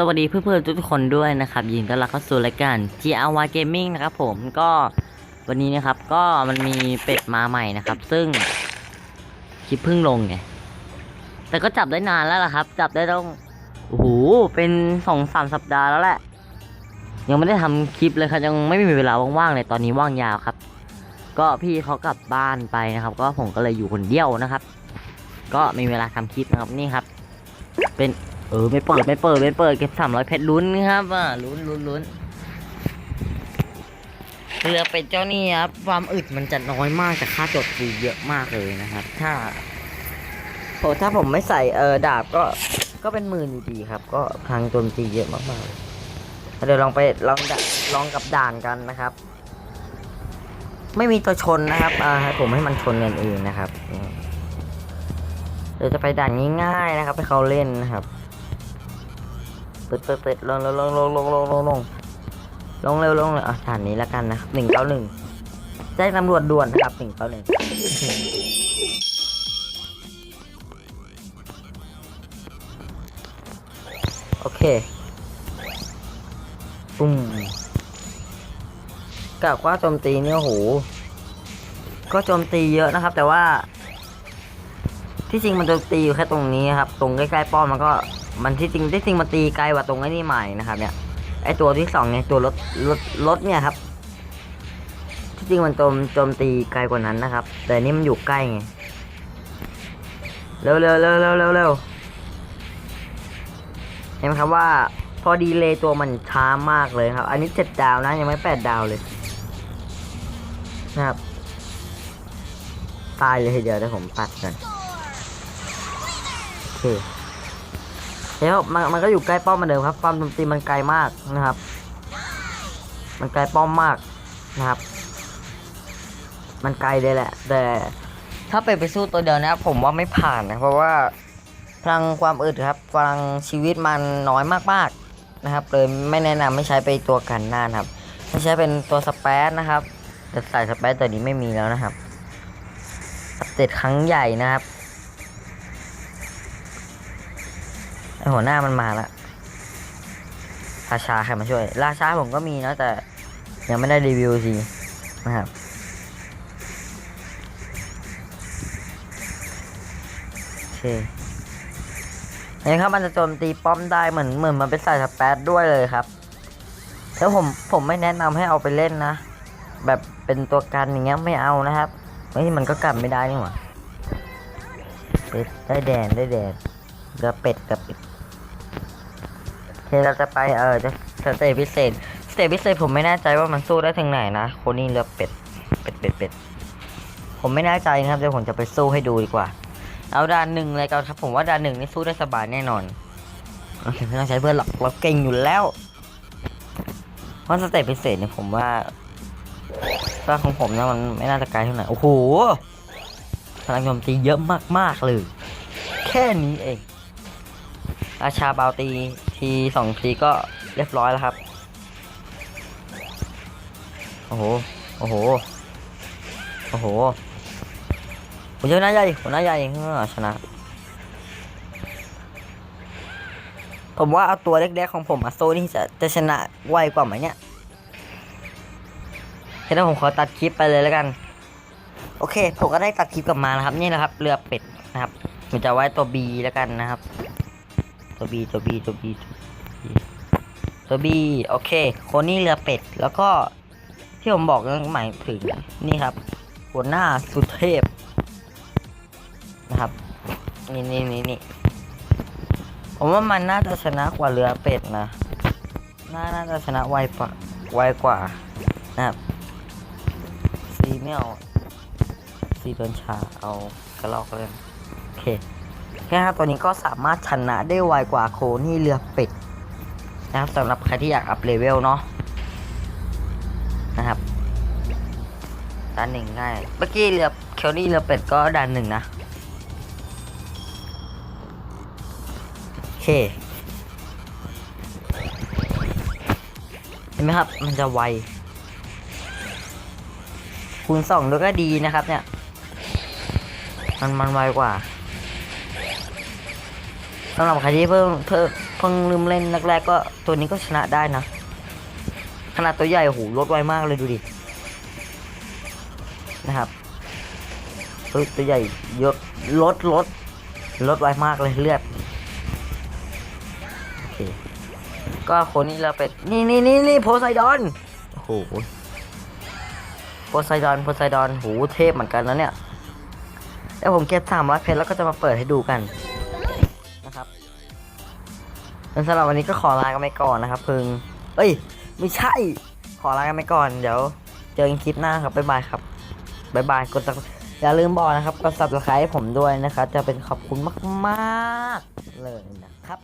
สวัสดีเพื่อนๆทุกคนด้วยนะครับ ยินดีต้อนรับเข้าสู่รายการ GRY Gaming นะครับผมก็ วันนี้นะครับก็มันมีเป็ดมาใหม่นะครับ ซึ่งคลิปเพิ่งลงไงแต่ก็จับได้นานแล้วล่ะครับ จับได้ต้องโอ้โหเป็นสองสามสัปดาห์แล้วแหละ ยังไม่ได้ทำคลิปเลยครับยังไม่มีเวลาว่างๆเลยตอนนี้ว่างยาวครับ ก็พี่เขากลับบ้านไปนะครับ ก็ผมก็เลยอยู่คนเดียวนะครับ ก็มีเวลาทำคลิปนะครับนี่ครับ เป็นเออไม่เปิดไม่เปิดไม่เปิดเก็บสามร้อยเพชรลุ้นครับอ่าลุ้นลุ้นลุ้น เรือเป็ดเจ้านี่ครับความอึดมันจะน้อยมากแต่ค่าจทย์คือเยอะมากเลยนะครับ ถ้าโหถ้าผมไม่ใส่เออดาบก็ก็เป็นหมื่นอยู่ดีครับ ก็พังโจมตีเยอะมากๆเดี๋ยวลองไปลองดะลองกับด่านกันนะครับ ไม่มีตัวชนนะครับอ่าผมให้มันชนกันเองนะครับเดี๋ยวจะไปด่านง่ายๆนะครับ ให้เขาเล่นนะครับเปิดเปิดเปิดลงลงลงลงลงลงลง ลงเร็วลงเลยอะฐานนี้แล้วกันนะหนึ่งเก้าหนึ่งแจ้งตำรวจด่วนนะครับหนึ่งเก้าหนึ่งโอเคปุ้มกะว่าโจมตีเนี่ยโหก็โจมตีเยอะนะครับ แต่ว่า ที่จริงมันโจมตีอยู่แค่ตรงนี้ครับ ตรงใกล้ๆป้อมมันก็มันที่จริงที่จริงมันตีไกลกว่าตรงไอ้นี่ใหม่นะครับเนี่ย ไอตัวที่สองเนี่ยตัวรถรถรถเนี่ยครับ ที่จริงมันโจมโจมตีไกลกว่านั้นนะครับ แต่นี่มันอยู่ใกล้ไงเร็วเร็วเร็วเร็วเร็วเร็วเห็นไหมครับว่าพอดีเลยตัวมันช้ามากเลยครับ อันนี้เจ็ดดาวนะยังไม่แปดดาวเลยนะครับ ตายเลยทีเดียวเดี๋ยวผมปัดกันโอเค แล้วมันมันก็อยู่ใกล้ป้อมเหมือนเดิมครับป้อมโจมตีมันไกลมากนะครับ มันไกลป้อมมากนะครับ มันไกลเลยแหละ แต่ถ้าไปไปสู้ตัวเดียวนะผมว่าไม่ผ่านนะเพราะว่าพลังความอึดครับพลังชีวิตมันน้อยมากๆนะครับเลยไม่แนะนำไม่ใช้ไปตัวกันหน้านะครับ ไม่ใช้เป็นตัวสเปซนะครับแต่ใส่สเปซตัวนี้ไม่มีแล้วนะครับอัปเดตครั้งใหญ่นะครับ หัวหน้ามันมาละราชาใครมาช่วย ราชาผมก็มีนะแต่ยังไม่ได้รีวิวสินะครับ โอเคเห็นครับมันจะโจมตีป้อมได้เหมือนเหมือนมันเป็นสายสเปซด้วยเลยครับแล้วผมผมไม่แนะนำให้เอาไปเล่นนะ แบบเป็นตัวกันอย่างเงี้ยไม่เอานะครับเฮ้ยมันก็กลับไม่ได้นี่หว่าเป็ดได้แดนได้แดนเรือเป็ดกับเป็ด โอเราจะไปเออจะสเตจพิเศษสเตจพิเศษผมไม่แน่ใจว่ามันสู้ได้ถึงไหนนะโคนี่เรือเป็ดเป็ดเป็ดเป็ดผมไม่แน่ใจนะครับเดี๋ยวผมจะไปสู้ให้ดูดีกว่า เอาด่านหนึ่งเลยกันครับ ผมว่าด่านหนึ่งนี่สู้ได้สบายแน่นอนโอเคไม่ต้องใช้เพื่อนหรอกเราเก่งอยู่แล้วเพราะสเตจพิเศษเนี่ยผมว่าถ้าของผมนะมันไม่น่าจะไกลเท่าไหร่โอ้โหพลังโจมตีเยอะมากๆเลย แค่นี้เองราชาบาวตี ทีสองทีก็เรียบร้อยแล้วครับ โอ้โห โอ้โห โอ้โหหัวหน้าใหญ่หัวหน้าใหญ่เออชนะ ผมว่าเอาตัวเล็กๆของผมอะโซนี่จะจะชนะไวกว่าไหมเนี่ยเดี๋ยวผมขอตัดคลิปไปเลยแล้วกัน โอเค ผมก็ได้ตัดคลิปกลับมานะครับ นี่นะครับ เรือเป็ดนะครับผมจะไว้ตัว B แล้วกันนะครับ ตัว B ตัว B ตัว B ตัว B โอเคคนนี้เรือเป็ด แล้วก็ที่ผมบอกนั่นหมายถึงนี่ครับ หัวหน้าสุเทพนะครับ นี่นี่นี่นี่ผมว่ามันน่าจะชนะกว่าเรือเป็ดนะ น่าน่าจะชนะไวกว่าไวกว่านะครับซีไม่เอาซีเดินชาเอากระลอกเล่นโอเคแค่ครับตัวนี้ก็สามารถชนะได้ไวกว่าโคนี่เรือเป็ด นะครับสำหรับใครที่อยากอัพเลเวลเนาะนะครับด่านหนึ่งง่ายเมื่อกี้เรือเคลลี่เรือเป็ดก็ด่านหนึ่งนะโอเคเห็นไหมครับ มันจะไวคูณสองด้วยก็ดีนะครับเนี่ย มันมันไวกว่า สำหรับใครที่เพิ่งเพิ่งเพิ่งลืมเล่นแรกๆก็ตัวนี้ก็ชนะได้นะ ขนาดตัวใหญ่โหลดไวมากเลยดูดิ นะครับตัวตัวใหญ่ยศลดลดลดไวมากเลยเลือดโอเคก็คนนี้เราเป็นนี่นี่นี่นี่โพไซดอนโอ้โหโพไซดอนโพไซดอนโหเทพเหมือนกันนะเนี่ยแล้วผมเก็บสามร้อยเพชรแล้วก็จะมาเปิดให้ดูกัน งั้นสำหรับวันนี้ก็ขอลากันไปก่อนนะครับพึง เอ้ย ไม่ใช่ ขอลากันไปก่อน เดี๋ยวเจอกันคลิปหน้าครับ บ๊ายบายครับ บ๊ายบาย กดตักอย่าลืมบอกนะครับ กดซับสไครต์ให้ผมด้วยนะครับ จะเป็นขอบคุณมาก ๆ เลยนะครับ